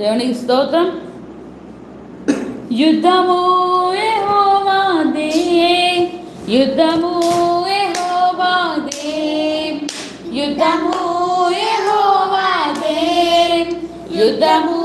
దేవునికి స్తోత్రం. యుద్ధము యెహోవాదే యుద్ధము యెహోవాదే యుద్ధము యెహోవాదే యుద్ధము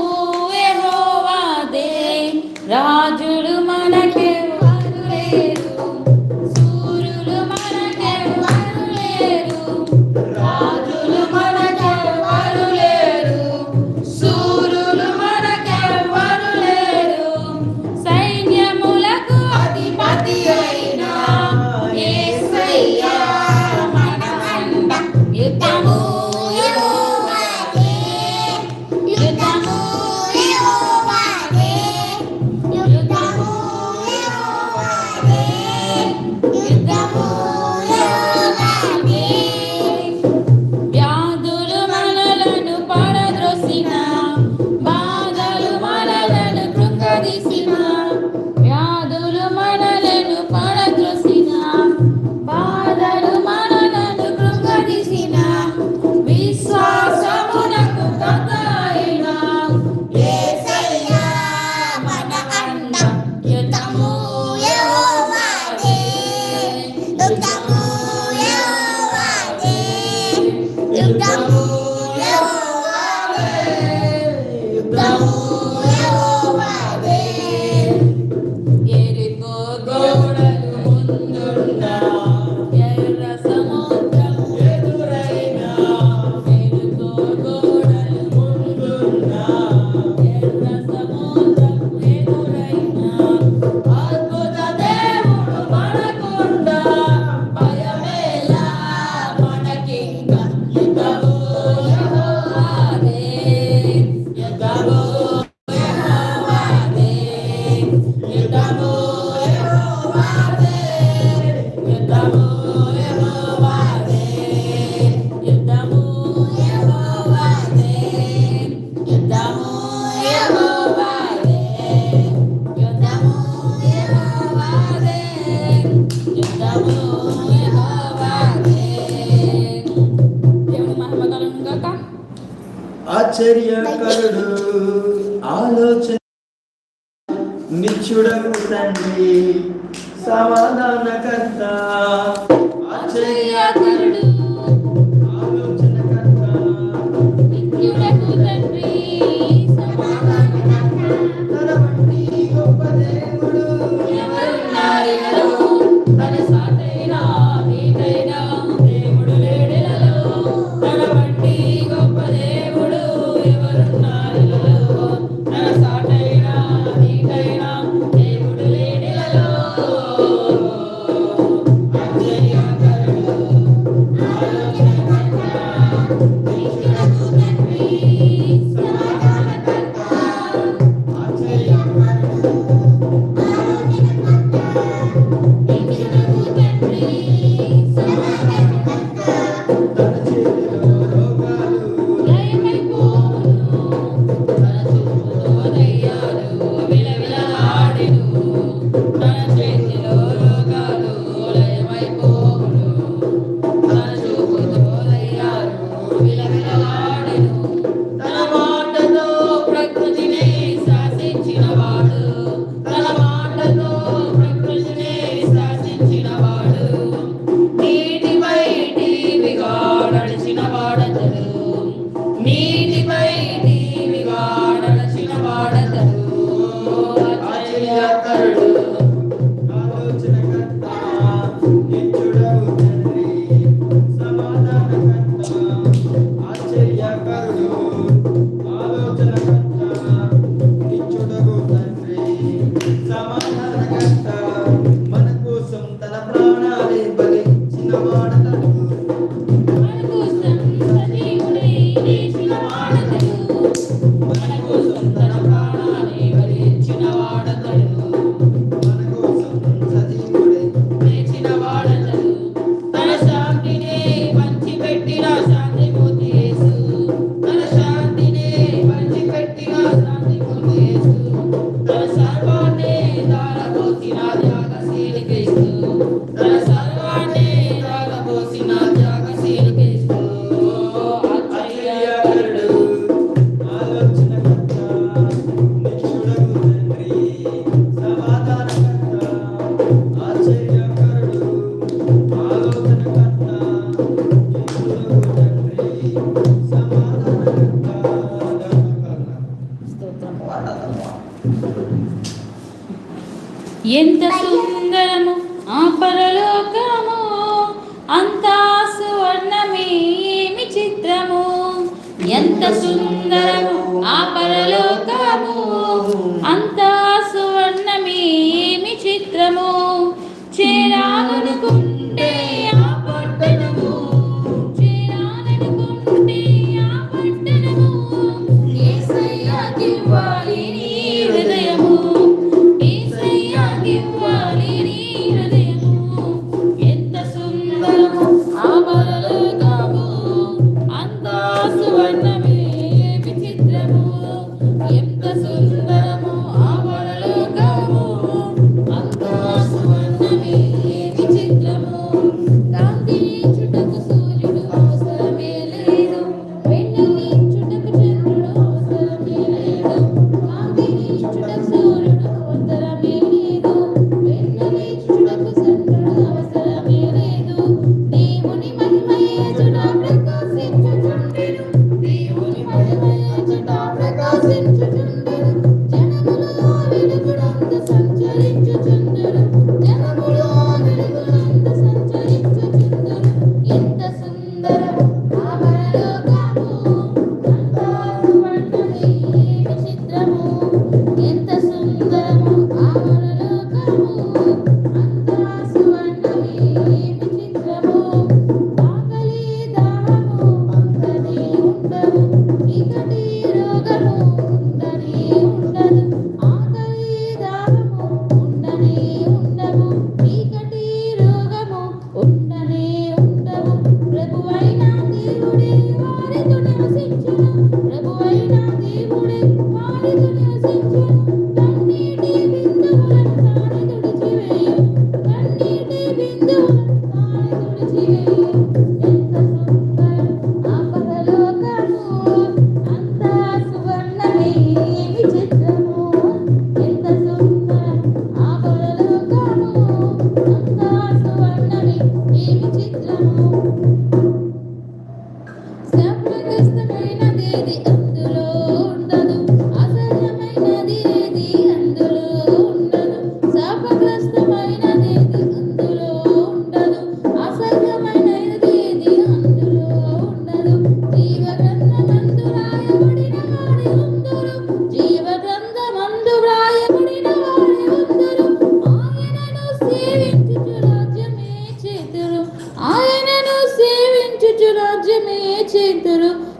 siguiente.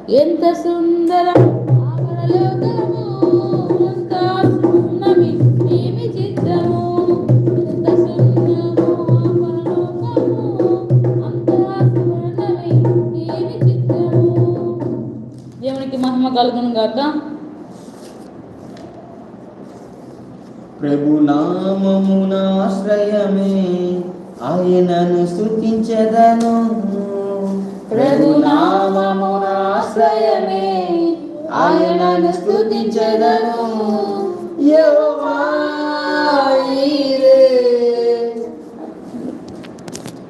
ఎంత సుందరం దేవునికి ప్రభు నామమున ఆశ్రయమే ఆయనను స్థుతించదను ప్రభు నామమున ఆశ్రయమే. ఆయనను స్థుతించదను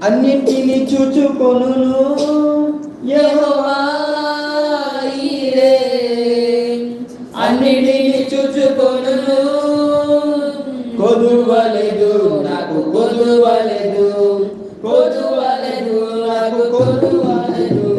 అన్నింటినీ చూచుకొను అన్నింటినీ చూచుకొను కొదువలేదు నాకు కొదువలేదు. కొదువలేదు నాకు కొదువలేదు.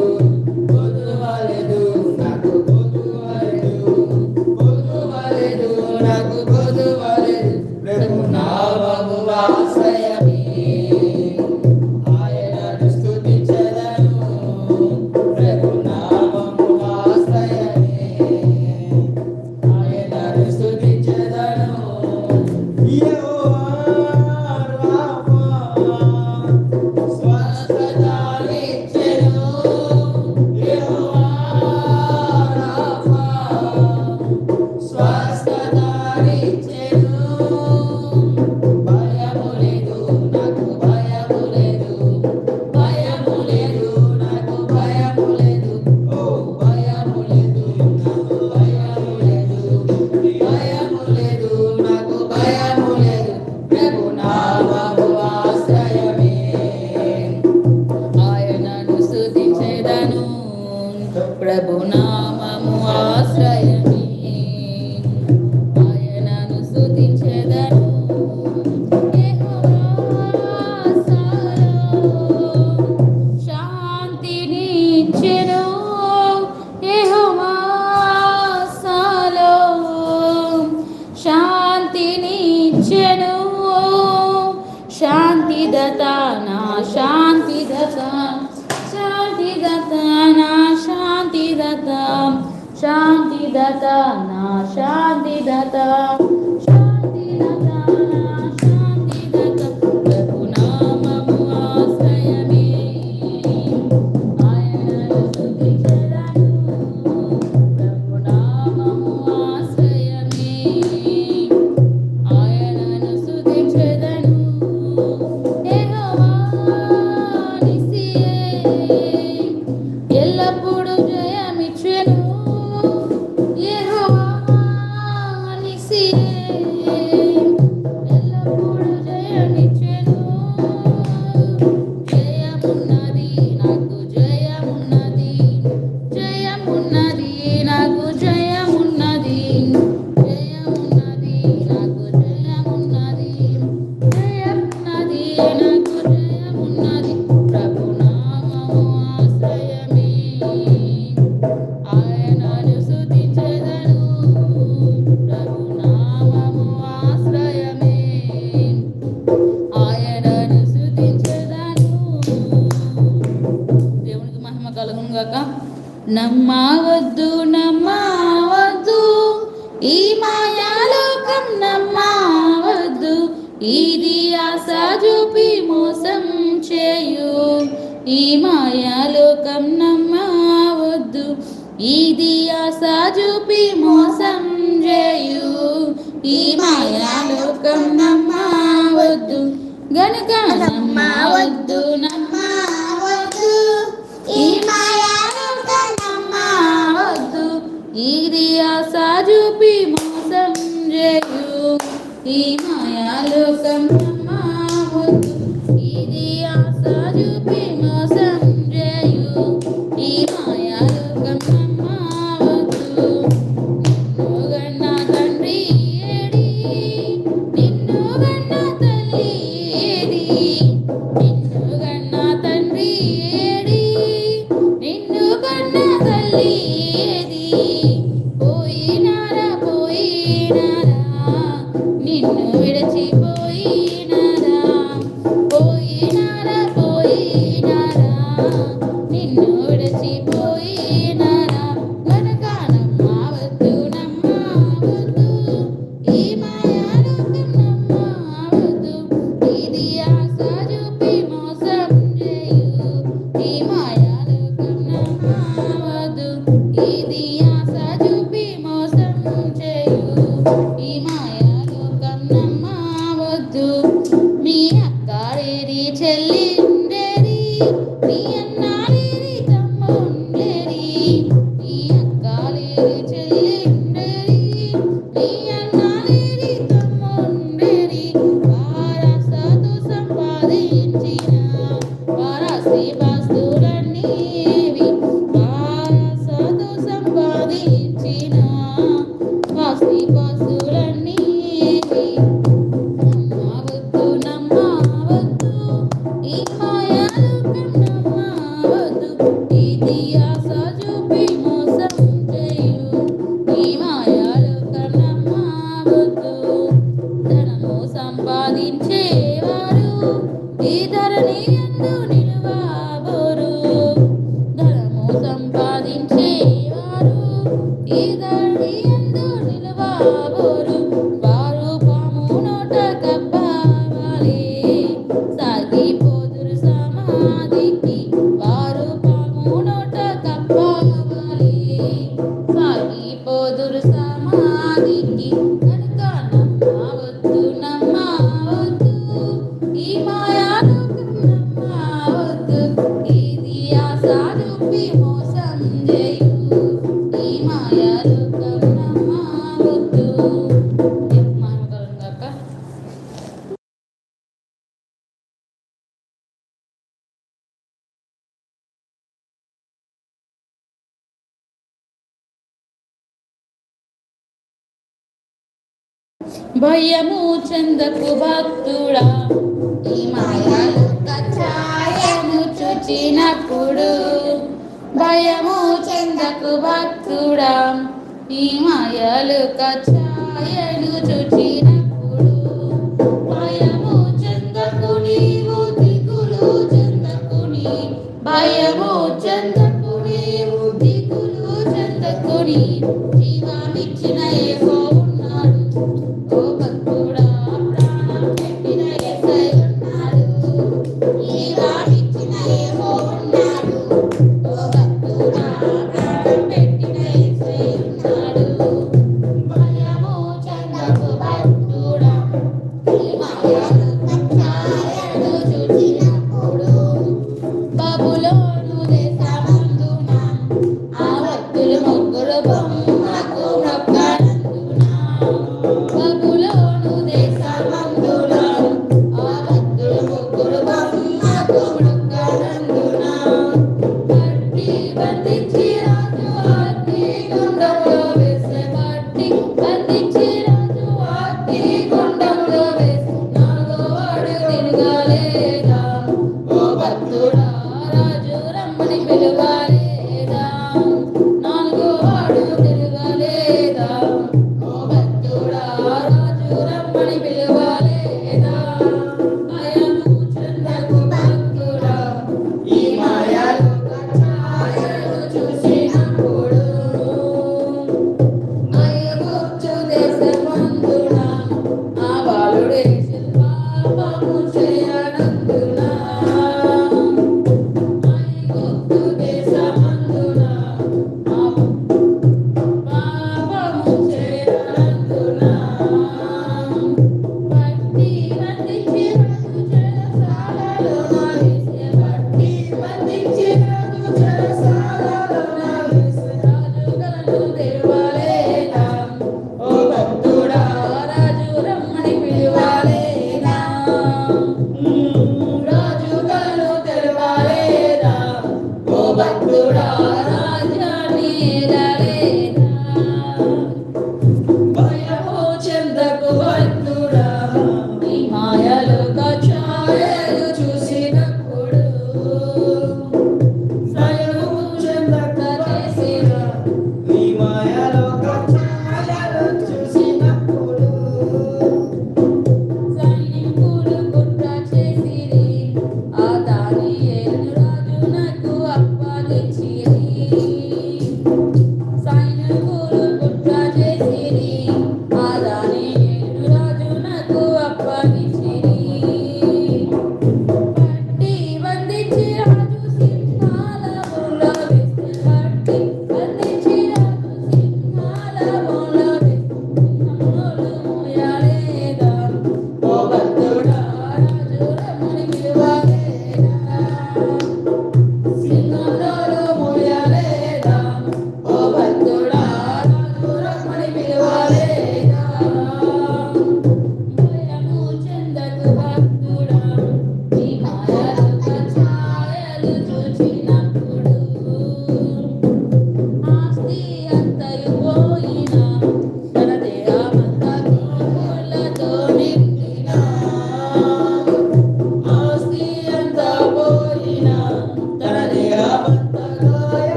కలుగును గాక నమ్మవద్దు నమ్మవద్దు. ఈ మాయాలోకం నమ్మవద్దు. ఇది ఆశా చూపి మోసం చేయు. ఈ మాయాలోకం నమ్మవద్దు. ఇది ఆశా చూపి మోసం చేయు. ఈ మాయాలోకం నమ్మవద్దు. గనుక నమ్మవద్దు నమ్మ ఇది ఆశా చూపి మోసం చేయు ఈ మాయాలోకం నమ్మావద్దు భయము చందకు భక్తుడా. ఈ మాయా యొక్క ఛాయను చూచినప్పుడు భయము చందకు భక్తుడా. ఈ మాయలు ఛాయను చూచి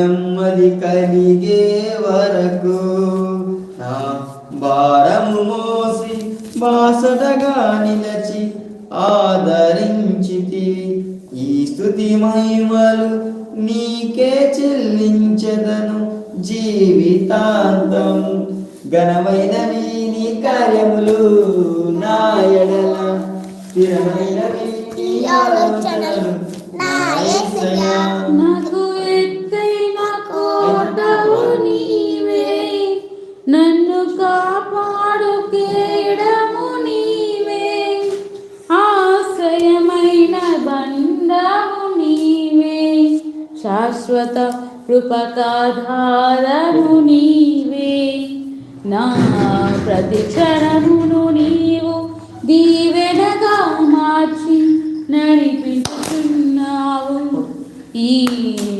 నెమ్మది కలిగే వరకు నా భారము మోసి బాసటగా నిలచి ఆదరించితి. ఈ స్థుతి మహిమలు నీకే చెల్లించదను జీవితాంతం. ఘనమైన నీ కార్యములు నా ఎడల. స్థిరమైన నీ ఆలోచనలు నా శాశ్వత కృపకాధారము నీవే నా ప్రతిక్షణమును నీవు దీవెనగా మార్చి నడిపించుతున్నావు ఈ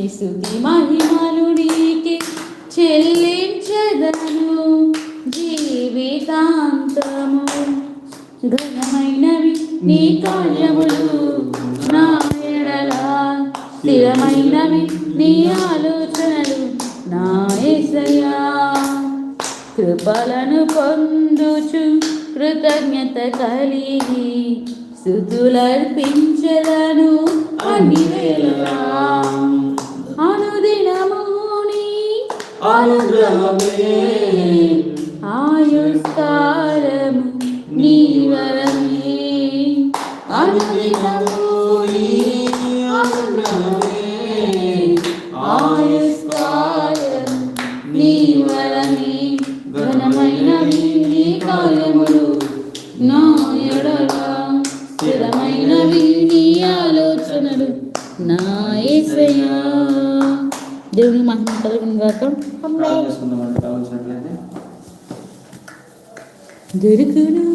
స్థుతి మహిమలు నీకే చెల్లించదను జీవితాంతము ఘనమైనవి నీ కార్యములు స్థిరమైనవి నీ ఆలోచనలు నా ఏసయా కృపలను పొందుచు కృతజ్ఞత కలిగి స్థుతులర్పించదను అన్ని వేళలా. అనుదినము అనుగ్రహమే. ఆయుష్కాలము కావాల్సినట్లయితే. దొరుకును